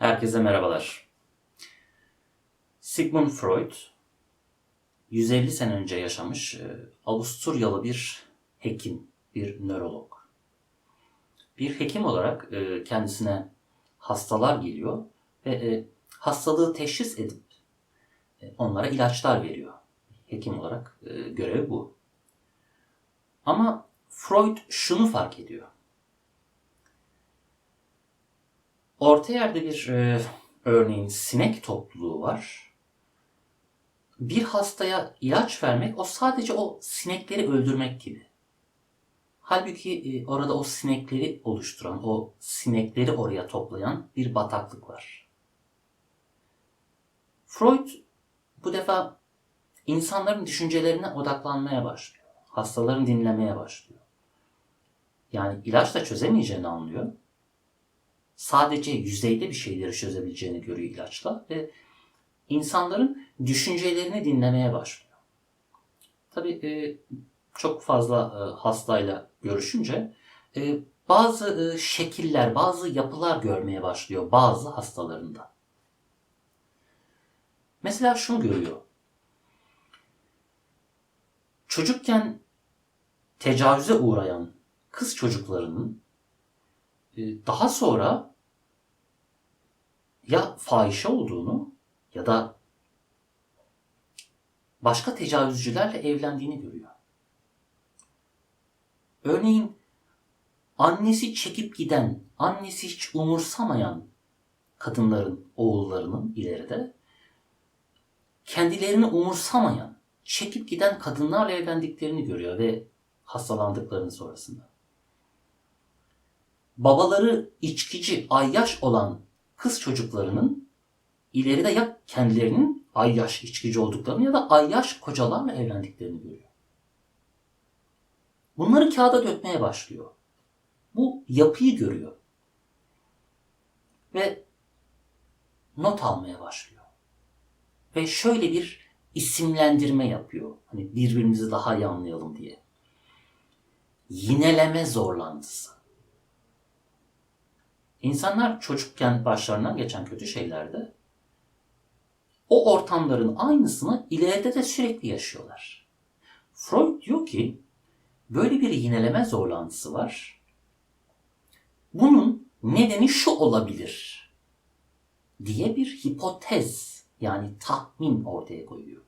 Herkese merhabalar. Sigmund Freud 150 sene önce yaşamış e, Avusturyalı bir hekim, bir nörolog. Bir hekim olarak e, kendisine hastalar geliyor ve e, hastalığı teşhis edip onlara ilaçlar veriyor. Hekim olarak görevi bu. Ama Freud şunu fark ediyor. Orta yerde bir e, örneğin sinek topluluğu var. Bir hastaya ilaç vermek o sadece o sinekleri öldürmek gibi. Halbuki e, orada o sinekleri oluşturan, o sinekleri oraya toplayan bir bataklık var. Freud bu defa insanların düşüncelerine odaklanmaya başlıyor. Hastaların dinlemeye başlıyor. Yani ilaçla çözemeyeceğini anlıyor sadece yüzeyde bir şeyleri çözebileceğini görüyor ilaçla ve insanların düşüncelerini dinlemeye başlıyor. Tabii e, çok fazla e, hastayla görüşünce e, bazı şekiller, bazı yapılar görmeye başlıyor bazı hastalarında. Mesela şunu görüyor. Çocukken tecavüze uğrayan kız çocuklarının daha sonra ya fahişe olduğunu ya da başka tecavüzcülerle evlendiğini görüyor. Örneğin annesi çekip giden, annesi hiç umursamayan kadınların, oğullarının ileride kendilerini umursamayan, çekip giden kadınlarla evlendiklerini görüyor ve hastalandıklarını sonrasında. Babaları içkici, ayyaş olan kız çocuklarının ileride ya kendilerinin ayyaş içkici olduklarını ya da ayyaş kocalarla evlendiklerini görüyor. Bunları kağıda dökmeye başlıyor. Bu yapıyı görüyor. Ve not almaya başlıyor. Ve şöyle bir isimlendirme yapıyor. Hani birbirimizi daha iyi anlayalım diye. Yineleme zorlantısı. İnsanlar çocukken başlarından geçen kötü şeylerde o ortamların aynısını ileride de sürekli yaşıyorlar. Freud diyor ki böyle bir yineleme zorlantısı var. Bunun nedeni şu olabilir diye bir hipotez yani tahmin ortaya koyuyor.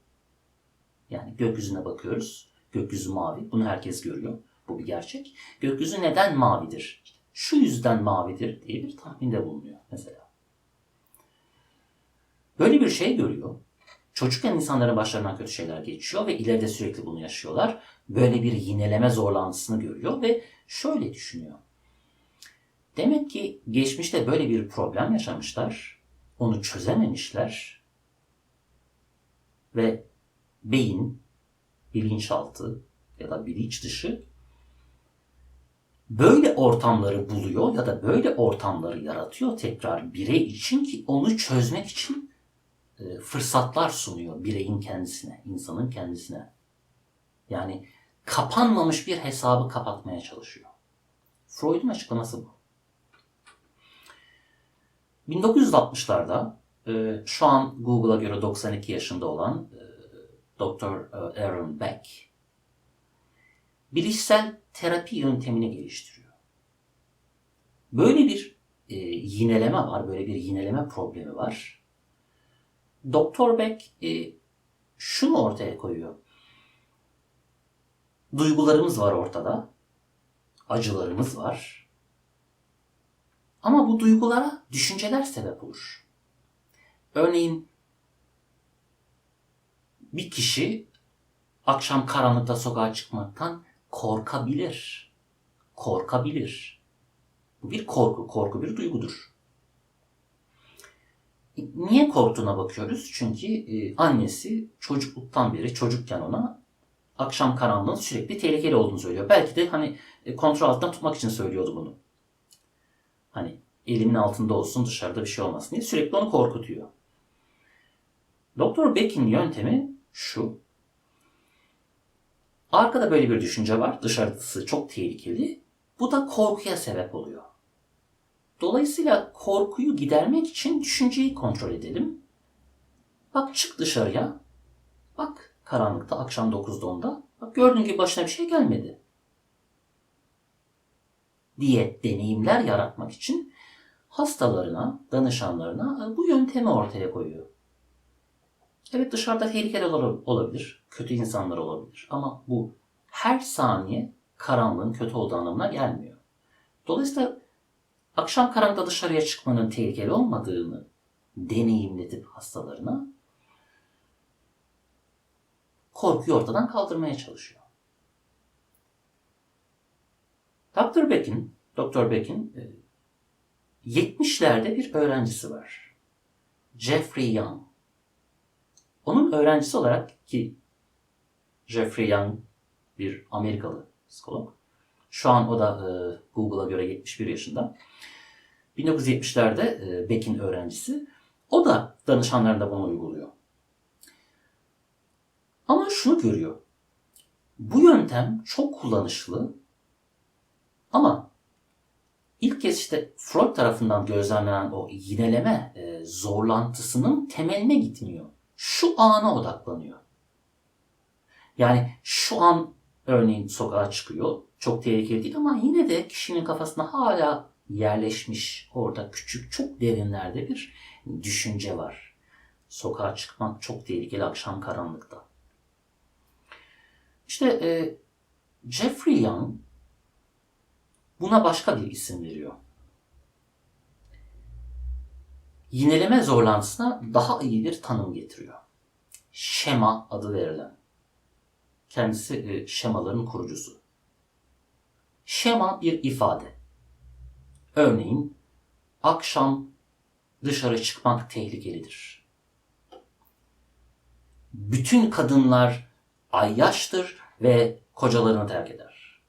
Yani gökyüzüne bakıyoruz. Gökyüzü mavi. Bunu herkes görüyor. Bu bir gerçek. Gökyüzü neden mavidir? Şu yüzden mavidir diye bir tahminde bulunuyor mesela. Böyle bir şey görüyor. Çocukken insanların başlarından kötü şeyler geçiyor ve ileride sürekli bunu yaşıyorlar. Böyle bir yineleme zorlantısını görüyor ve şöyle düşünüyor. Demek ki geçmişte böyle bir problem yaşamışlar. Onu çözememişler. Ve beyin, bilinçaltı ya da bilinç dışı böyle ortamları buluyor ya da böyle ortamları yaratıyor tekrar birey için ki onu çözmek için e, fırsatlar sunuyor bireyin kendisine, insanın kendisine. Yani kapanmamış bir hesabı kapatmaya çalışıyor. Freud'un açıklaması bu. 1960'larda e, şu an Google'a göre 92 yaşında olan e, Dr. Aaron Beck bilişsel terapi yöntemini geliştiriyor. Böyle bir e, yineleme var, böyle bir yineleme problemi var. Doktor Beck e, şunu ortaya koyuyor. Duygularımız var ortada. Acılarımız var. Ama bu duygulara düşünceler sebep olur. Örneğin bir kişi akşam karanlıkta sokağa çıkmaktan korkabilir. Korkabilir. Bu bir korku. Korku bir duygudur. Niye korktuğuna bakıyoruz? Çünkü e, annesi çocukluktan beri çocukken ona akşam karanlığın sürekli tehlikeli olduğunu söylüyor. Belki de hani e, kontrol altında tutmak için söylüyordu bunu. Hani elimin altında olsun dışarıda bir şey olmasın diye sürekli onu korkutuyor. Doktor Beck'in yöntemi şu. Arkada böyle bir düşünce var. Dışarısı çok tehlikeli. Bu da korkuya sebep oluyor. Dolayısıyla korkuyu gidermek için düşünceyi kontrol edelim. Bak çık dışarıya. Bak karanlıkta akşam 9'da 10'da. Bak gördüğün gibi başına bir şey gelmedi. Diye deneyimler yaratmak için hastalarına, danışanlarına bu yöntemi ortaya koyuyor. Evet dışarıda tehlikeler ola- olabilir, kötü insanlar olabilir ama bu her saniye karanlığın kötü olduğu anlamına gelmiyor. Dolayısıyla akşam karanlıkta dışarıya çıkmanın tehlikeli olmadığını deneyimletip hastalarına korkuyu ortadan kaldırmaya çalışıyor. Dr. Beck'in, Dr. Beck'in e, 70'lerde bir öğrencisi var. Jeffrey Young. Onun öğrencisi olarak ki Jeffrey Young bir Amerikalı psikolog. Şu an o da e, Google'a göre 71 yaşında. 1970'lerde e, Beck'in öğrencisi. O da danışanlarında bunu uyguluyor. Ama şunu görüyor. Bu yöntem çok kullanışlı ama ilk kez işte Freud tarafından gözlemlenen o yineleme e, zorlantısının temeline gitmiyor. Şu ana odaklanıyor. Yani şu an örneğin sokağa çıkıyor. Çok tehlikeli değil ama yine de kişinin kafasında hala yerleşmiş orada küçük çok derinlerde bir düşünce var. Sokağa çıkmak çok tehlikeli akşam karanlıkta. İşte e, Jeffrey Young buna başka bir isim veriyor. Yineleme zorlantısına daha iyi bir tanım getiriyor. Şema adı verilen. Kendisi e, şemaların kurucusu. Şema bir ifade. Örneğin akşam dışarı çıkmak tehlikelidir. Bütün kadınlar ayyaştır ve kocalarını terk eder.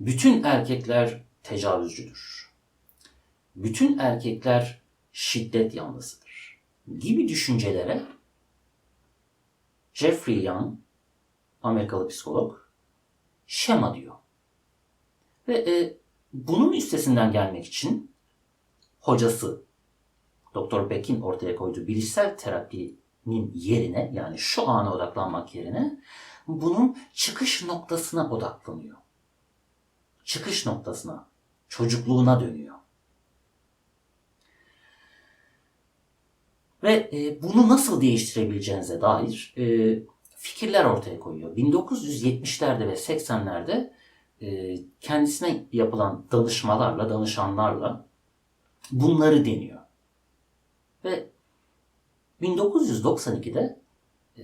Bütün erkekler tecavüzcüdür. Bütün erkekler şiddet yanlısıdır. Gibi düşüncelere Jeffrey Young, Amerikalı psikolog, şema diyor. Ve e, bunun üstesinden gelmek için hocası Dr. Beck'in ortaya koyduğu bilişsel terapinin yerine yani şu ana odaklanmak yerine bunun çıkış noktasına odaklanıyor. Çıkış noktasına, çocukluğuna dönüyor. Ve e, bunu nasıl değiştirebileceğinize dair e, fikirler ortaya koyuyor. 1970'lerde ve 80'lerde e, kendisine yapılan danışmalarla, danışanlarla bunları deniyor. Ve 1992'de e,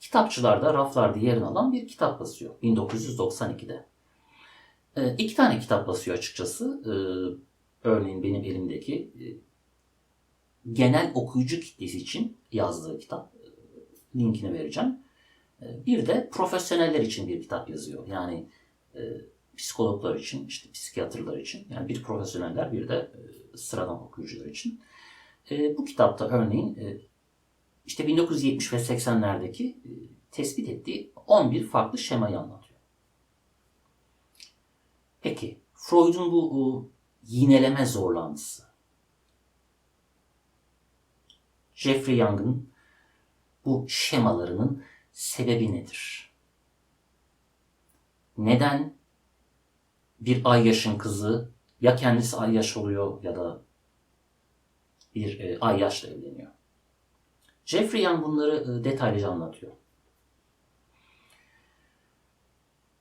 kitapçılarda, raflarda yerini alan bir kitap basıyor. 1992'de. E, iki tane kitap basıyor açıkçası. E, örneğin benim elimdeki e, genel okuyucu kitlesi için yazdığı kitap. E, linkini vereceğim. E, bir de profesyoneller için bir kitap yazıyor. Yani e, psikologlar için, işte psikiyatrlar için, yani bir profesyoneller bir de e, sıradan okuyucular için. E, bu kitapta örneğin e, işte 1970 ve 80'lerdeki e, tespit ettiği 11 farklı şemayı anlatıyor. Peki Freud'un bu o, yineleme zorlantısı, Jeffrey Young'ın bu şemalarının sebebi nedir? Neden bir ay yaşın kızı ya kendisi ay yaş oluyor ya da bir e, ay yaşla evleniyor? Jeffrey Young bunları e, detaylıca anlatıyor.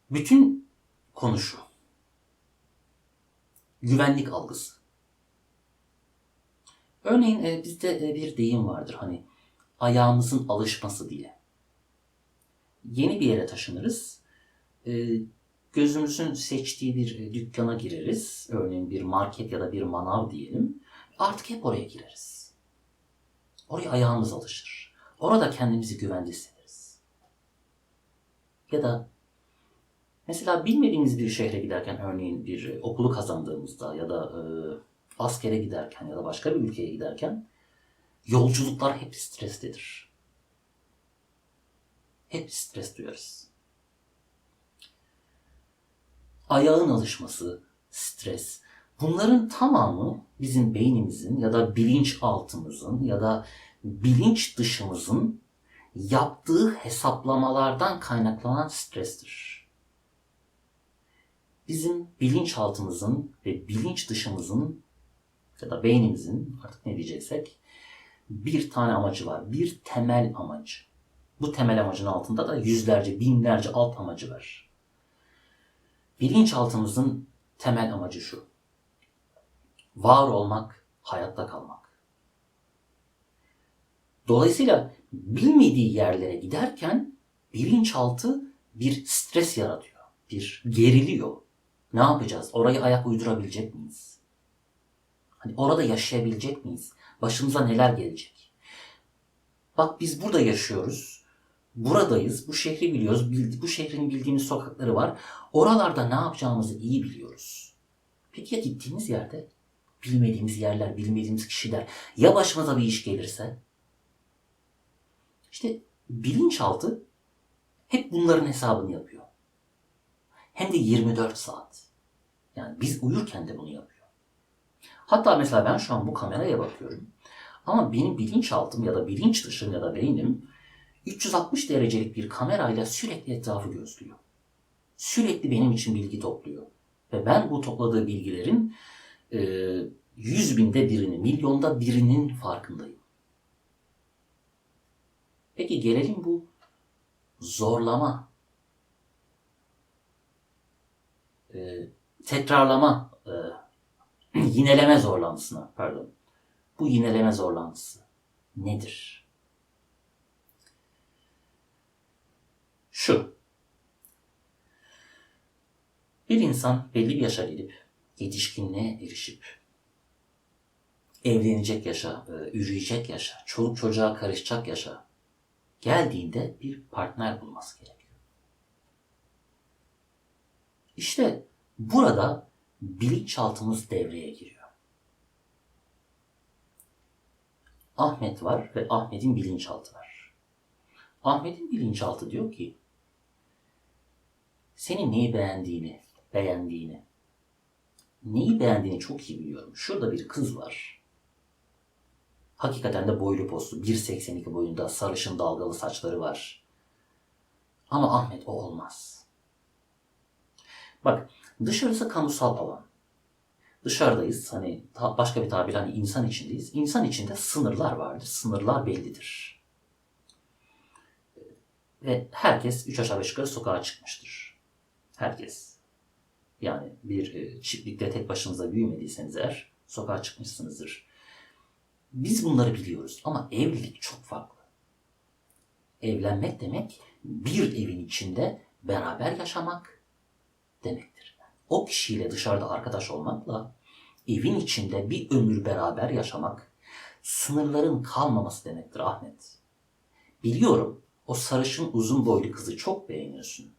Bütün konu şu. Güvenlik algısı. Örneğin e, bizde e, bir deyim vardır hani ayağımızın alışması diye. Yeni bir yere taşınırız. E, gözümüzün seçtiği bir e, dükkana gireriz. Örneğin bir market ya da bir manav diyelim. Artık hep oraya gireriz. Oraya ayağımız alışır. Orada kendimizi güvende hissederiz. Ya da mesela bilmediğimiz bir şehre giderken örneğin bir e, okulu kazandığımızda ya da e, askere giderken ya da başka bir ülkeye giderken yolculuklar hep streslidir. Hep stres duyarız. Ayağın alışması, stres. Bunların tamamı bizim beynimizin ya da bilinçaltımızın ya da bilinç dışımızın yaptığı hesaplamalardan kaynaklanan strestir. Bizim bilinçaltımızın ve bilinç dışımızın ya da beynimizin artık ne diyeceksek bir tane amacı var. Bir temel amacı. Bu temel amacın altında da yüzlerce, binlerce alt amacı var. Bilinçaltımızın temel amacı şu. Var olmak, hayatta kalmak. Dolayısıyla bilmediği yerlere giderken bilinçaltı bir stres yaratıyor. Bir geriliyor. Ne yapacağız? Oraya ayak uydurabilecek miyiz? Hani orada yaşayabilecek miyiz? Başımıza neler gelecek? Bak biz burada yaşıyoruz. Buradayız. Bu şehri biliyoruz. bil- Bu şehrin bildiğimiz sokakları var. Oralarda ne yapacağımızı iyi biliyoruz. Peki ya gittiğimiz yerde? Bilmediğimiz yerler, bilmediğimiz kişiler. Ya başımıza bir iş gelirse? İşte bilinçaltı hep bunların hesabını yapıyor. Hem de 24 saat. Yani biz uyurken de bunu yapıyor. Hatta mesela ben şu an bu kameraya bakıyorum. Ama benim bilinçaltım ya da bilinç dışım ya da beynim 360 derecelik bir kamerayla sürekli etrafı gözlüyor. Sürekli benim için bilgi topluyor. Ve ben bu topladığı bilgilerin e, yüz binde birini, milyonda birinin farkındayım. Peki gelelim bu zorlama, e, tekrarlama, e, yineleme zorlantısına, pardon. Bu yineleme zorlantısı nedir? Şu. Bir insan belli bir yaşa gelip, yetişkinliğe erişip, evlenecek yaşa, e, üreyecek yaşa, çoluk çocuğa karışacak yaşa geldiğinde bir partner bulması gerekiyor. İşte burada bilinçaltımız devreye giriyor. Ahmet var ve Ahmet'in bilinçaltı var. Ahmet'in bilinçaltı diyor ki senin neyi beğendiğini, beğendiğini, neyi beğendiğini çok iyi biliyorum. Şurada bir kız var. Hakikaten de boylu poslu, 1.82 boyunda, sarışın dalgalı saçları var. Ama Ahmet o olmaz. Bak dışarısı kamusal alan. Dışarıdayız. Hani başka bir tabir hani insan içindeyiz. İnsan içinde sınırlar vardır. Sınırlar bellidir. Ve herkes üç aşağı beş yukarı sokağa çıkmıştır. Herkes. Yani bir e, çiftlikte tek başınıza büyümediyseniz eğer sokağa çıkmışsınızdır. Biz bunları biliyoruz ama evlilik çok farklı. Evlenmek demek bir evin içinde beraber yaşamak demektir. O kişiyle dışarıda arkadaş olmakla evin içinde bir ömür beraber yaşamak sınırların kalmaması demektir Ahmet. Biliyorum o sarışın uzun boylu kızı çok beğeniyorsun.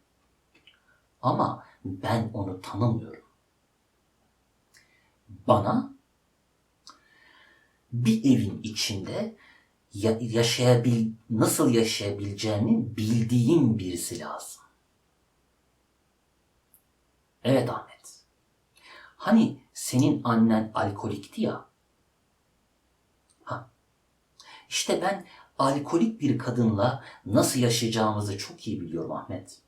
Ama ben onu tanımıyorum. Bana bir evin içinde ya- yaşayabil nasıl yaşayabileceğini bildiğin birisi lazım. Evet Ahmet. Hani senin annen alkolikti ya. Ha. İşte ben alkolik bir kadınla nasıl yaşayacağımızı çok iyi biliyorum Ahmet.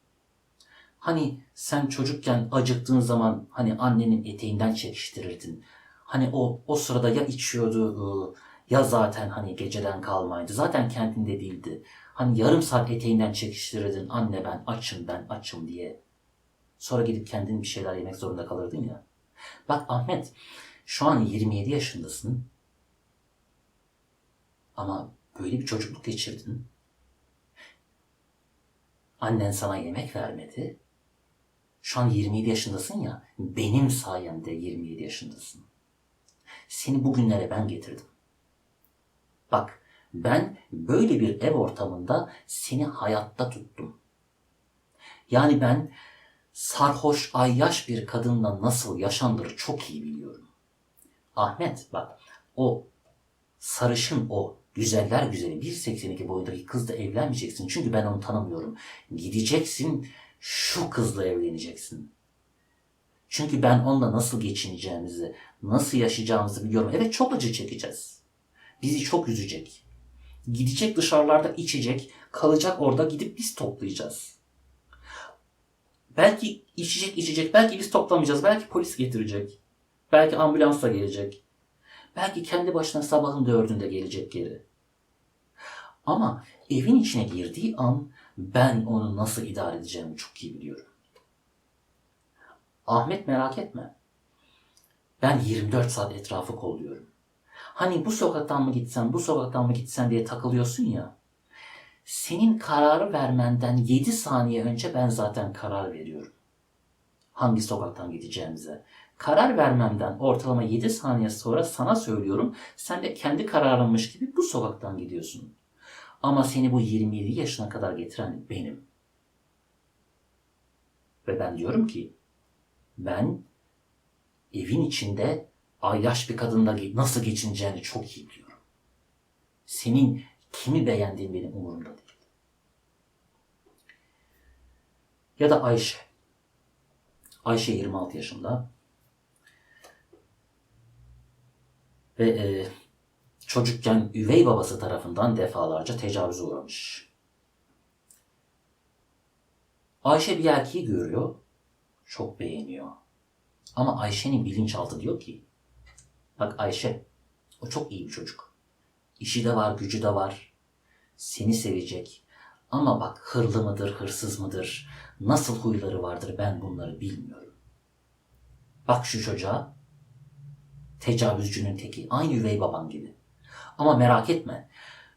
Hani sen çocukken acıktığın zaman hani annenin eteğinden çekiştirirdin. Hani o o sırada ya içiyordu ıı, ya zaten hani geceden kalmaydı. Zaten kendinde değildi. Hani yarım saat eteğinden çekiştirirdin. Anne ben açım ben açım diye. Sonra gidip kendin bir şeyler yemek zorunda kalırdın ya. Bak Ahmet şu an 27 yaşındasın. Ama böyle bir çocukluk geçirdin. Annen sana yemek vermedi. Şu an 27 yaşındasın ya. Benim sayemde 27 yaşındasın. Seni bugünlere ben getirdim. Bak ben böyle bir ev ortamında seni hayatta tuttum. Yani ben sarhoş ayyaş bir kadınla nasıl yaşandır çok iyi biliyorum. Ahmet bak o sarışın o güzeller güzeli 1.82 boyundaki kızla evlenmeyeceksin. Çünkü ben onu tanımıyorum. Gideceksin şu kızla evleneceksin. Çünkü ben onunla nasıl geçineceğimizi, nasıl yaşayacağımızı biliyorum. Evet çok acı çekeceğiz. Bizi çok üzecek. Gidecek dışarılarda içecek, kalacak orada gidip biz toplayacağız. Belki içecek içecek, belki biz toplamayacağız, belki polis getirecek. Belki ambulansla gelecek. Belki kendi başına sabahın dördünde gelecek geri. Ama evin içine girdiği an ben onu nasıl idare edeceğimi çok iyi biliyorum. Ahmet merak etme. Ben 24 saat etrafı kolluyorum. Hani bu sokaktan mı gitsen, bu sokaktan mı gitsen diye takılıyorsun ya. Senin kararı vermenden 7 saniye önce ben zaten karar veriyorum. Hangi sokaktan gideceğimize. Karar vermemden ortalama 7 saniye sonra sana söylüyorum. Sen de kendi kararınmış gibi bu sokaktan gidiyorsun. Ama seni bu 27 yaşına kadar getiren benim. Ve ben diyorum ki ben evin içinde ayyaş bir kadınla nasıl geçineceğini çok iyi biliyorum. Senin kimi beğendiğin benim umurumda değil. Ya da Ayşe. Ayşe 26 yaşında. Ve e, çocukken üvey babası tarafından defalarca tecavüze uğramış. Ayşe bir erkeği görüyor, çok beğeniyor. Ama Ayşe'nin bilinçaltı diyor ki, bak Ayşe, o çok iyi bir çocuk. İşi de var, gücü de var. Seni sevecek. Ama bak hırlı mıdır, hırsız mıdır, nasıl huyları vardır ben bunları bilmiyorum. Bak şu çocuğa, tecavüzcünün teki, aynı üvey baban gibi. Ama merak etme,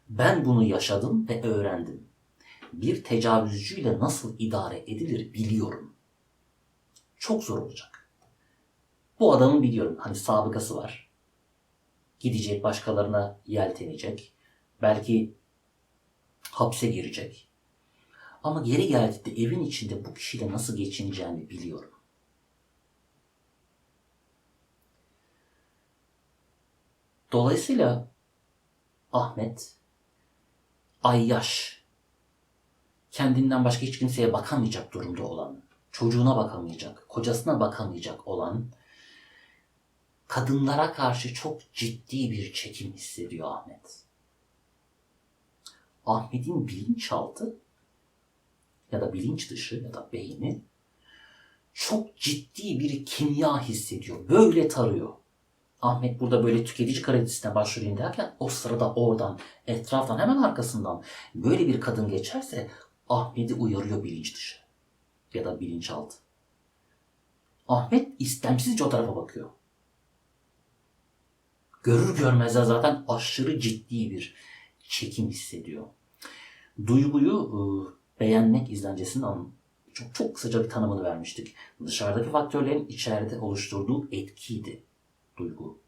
ben bunu yaşadım ve öğrendim. Bir tecavüzcüyle nasıl idare edilir biliyorum. Çok zor olacak. Bu adamın biliyorum hani sabıkası var. Gidecek başkalarına yeltenecek. Belki hapse girecek. Ama geri geldiğinde evin içinde bu kişiyle nasıl geçineceğini biliyorum. Dolayısıyla Ahmet ayyaş kendinden başka hiç kimseye bakamayacak durumda olan, çocuğuna bakamayacak, kocasına bakamayacak olan kadınlara karşı çok ciddi bir çekim hissediyor Ahmet. Ahmet'in bilinçaltı ya da bilinç dışı ya da beyni çok ciddi bir kimya hissediyor. Böyle tarıyor. Ahmet burada böyle tüketici kredisine başvurayım derken o sırada oradan etraftan hemen arkasından böyle bir kadın geçerse Ahmet'i uyarıyor bilinç dışı ya da bilinçaltı. Ahmet istemsizce o tarafa bakıyor. Görür görmez de zaten aşırı ciddi bir çekim hissediyor. Duyguyu e, beğenmek izlencesinin çok çok kısaca bir tanımını vermiştik. Dışarıdaki faktörlerin içeride oluşturduğu etkiydi duygu.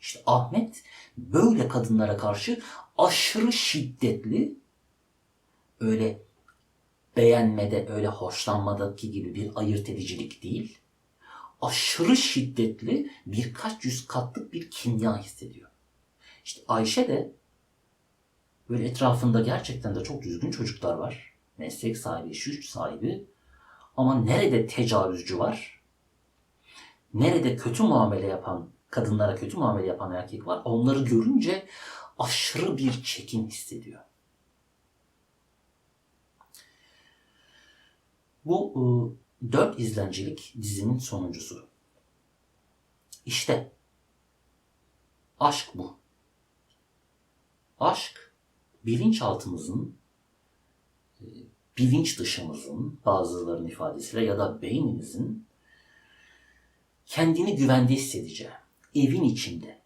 İşte Ahmet böyle kadınlara karşı aşırı şiddetli öyle beğenmede öyle hoşlanmadaki gibi bir ayırt edicilik değil. Aşırı şiddetli birkaç yüz katlık bir kimya hissediyor. İşte Ayşe de böyle etrafında gerçekten de çok düzgün çocuklar var. Meslek sahibi, iş sahibi. Ama nerede tecavüzcü var? Nerede kötü muamele yapan, kadınlara kötü muamele yapan erkek var? Onları görünce aşırı bir çekim hissediyor. Bu e, dört izlencilik dizinin sonuncusu. İşte aşk bu. Aşk bilinçaltımızın, e, bilinç dışımızın bazılarının ifadesiyle ya da beynimizin kendini güvende hissedeceği, evin içinde.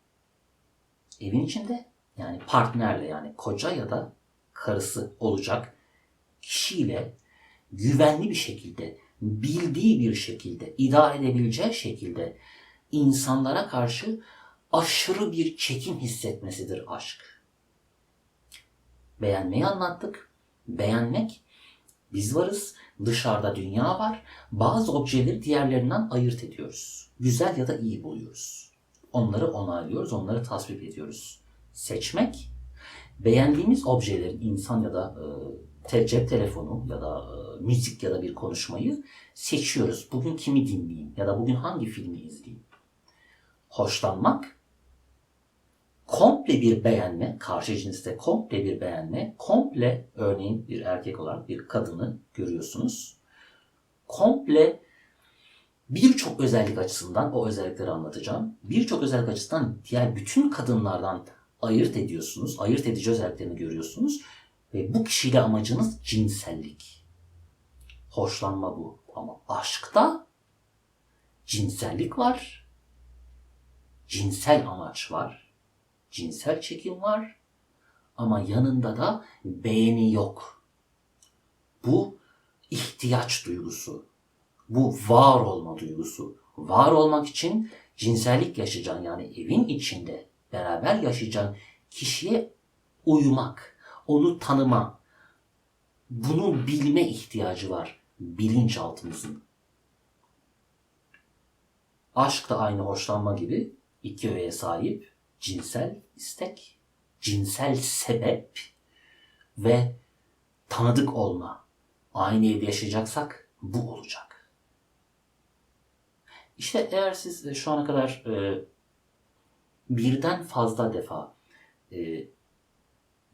Evin içinde yani partnerle yani koca ya da karısı olacak kişiyle güvenli bir şekilde, bildiği bir şekilde, idare edebileceği şekilde insanlara karşı aşırı bir çekim hissetmesidir aşk. Beğenmeyi anlattık. Beğenmek biz varız, dışarıda dünya var. Bazı objeleri diğerlerinden ayırt ediyoruz. Güzel ya da iyi buluyoruz. Onları onaylıyoruz, onları tasvip ediyoruz. Seçmek, beğendiğimiz objelerin insan ya da e, te- cep telefonu ya da e, müzik ya da bir konuşmayı seçiyoruz. Bugün kimi dinleyeyim ya da bugün hangi filmi izleyeyim. Hoşlanmak komple bir beğenme, karşı cinste komple bir beğenme, komple örneğin bir erkek olarak bir kadını görüyorsunuz. Komple birçok özellik açısından o özellikleri anlatacağım. Birçok özellik açısından diğer bütün kadınlardan ayırt ediyorsunuz. Ayırt edici özelliklerini görüyorsunuz. Ve bu kişiyle amacınız cinsellik. Hoşlanma bu. Ama aşkta cinsellik var. Cinsel amaç var. Cinsel çekim var. Ama yanında da beğeni yok. Bu ihtiyaç duygusu. Bu var olma duygusu. Var olmak için cinsellik yaşayacağın yani evin içinde beraber yaşayacağın kişiye uyumak, onu tanıma, bunu bilme ihtiyacı var bilinçaltımızın. Aşk da aynı hoşlanma gibi iki öğeye sahip cinsel istek, cinsel sebep ve tanıdık olma. Aynı evde yaşayacaksak bu olacak. İşte eğer siz e, şu ana kadar e, birden fazla defa e,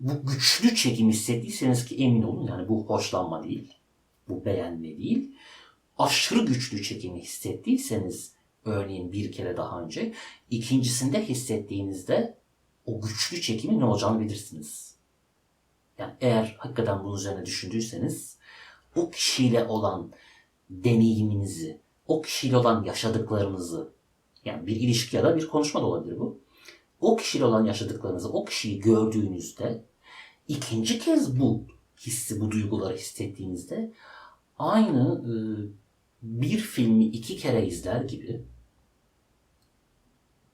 bu güçlü çekim hissettiyseniz ki emin olun yani bu hoşlanma değil, bu beğenme değil. Aşırı güçlü çekimi hissettiyseniz örneğin bir kere daha önce ikincisinde hissettiğinizde o güçlü çekimin ne olacağını bilirsiniz. Yani eğer hakikaten bunun üzerine düşündüyseniz o kişiyle olan deneyiminizi, o kişiyle olan yaşadıklarınızı yani bir ilişki ya da bir konuşma da olabilir bu. O kişiyle olan yaşadıklarınızı, o kişiyi gördüğünüzde ikinci kez bu hissi, bu duyguları hissettiğinizde aynı e, bir filmi iki kere izler gibi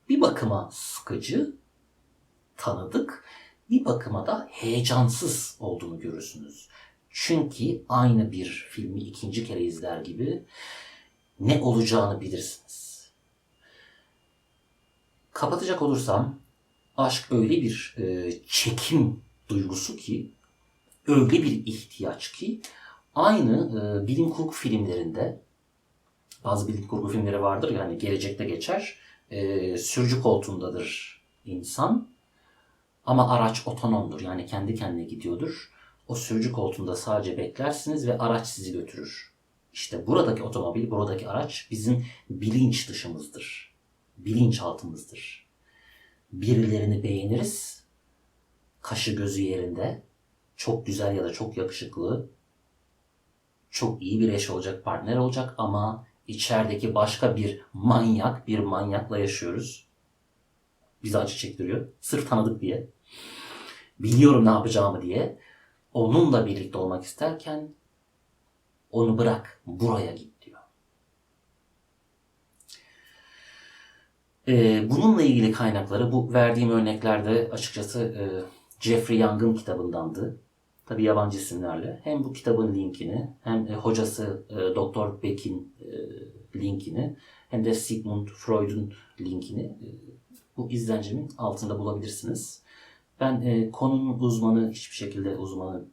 bir bakıma sıkıcı, tanıdık, bir bakıma da heyecansız olduğunu görürsünüz. Çünkü aynı bir filmi ikinci kere izler gibi ne olacağını bilirsiniz. Kapatacak olursam aşk öyle bir e, çekim duygusu ki öyle bir ihtiyaç ki aynı e, bilim kurgu filmlerinde bazı bilim kurgu filmleri vardır yani gelecekte geçer e, sürücü koltuğundadır insan ama araç otonomdur yani kendi kendine gidiyordur. O sürücü koltuğunda sadece beklersiniz ve araç sizi götürür. İşte buradaki otomobil, buradaki araç bizim bilinç dışımızdır. Bilinçaltımızdır. Birilerini beğeniriz. Kaşı gözü yerinde. Çok güzel ya da çok yakışıklı. Çok iyi bir eş olacak, partner olacak ama içerideki başka bir manyak, bir manyakla yaşıyoruz. Bizi acı çektiriyor. Sırf tanıdık diye. Biliyorum ne yapacağımı diye. Onunla birlikte olmak isterken onu bırak, buraya git diyor. Ee, bununla ilgili kaynakları bu verdiğim örneklerde açıkçası e, Jeffrey Young'ın kitabındandı. Tabi yabancı isimlerle. Hem bu kitabın linkini hem e, hocası e, Dr. Beck'in e, linkini hem de Sigmund Freud'un linkini bu izlencimin altında bulabilirsiniz. Ben konunun uzmanı, hiçbir şekilde uzmanı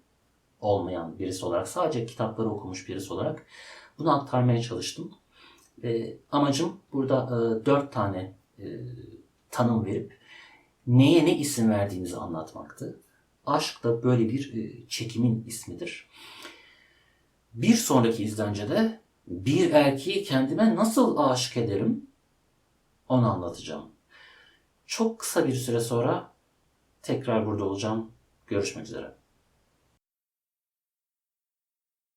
olmayan birisi olarak, sadece kitapları okumuş birisi olarak bunu aktarmaya çalıştım. Amacım burada e, dört tane tanım verip neye ne isim verdiğimizi anlatmaktı. Aşk da böyle bir e, çekimin ismidir. Bir sonraki izlencede bir erkeği kendime nasıl aşık ederim onu anlatacağım. Çok kısa bir süre sonra tekrar burada olacağım. Görüşmek üzere.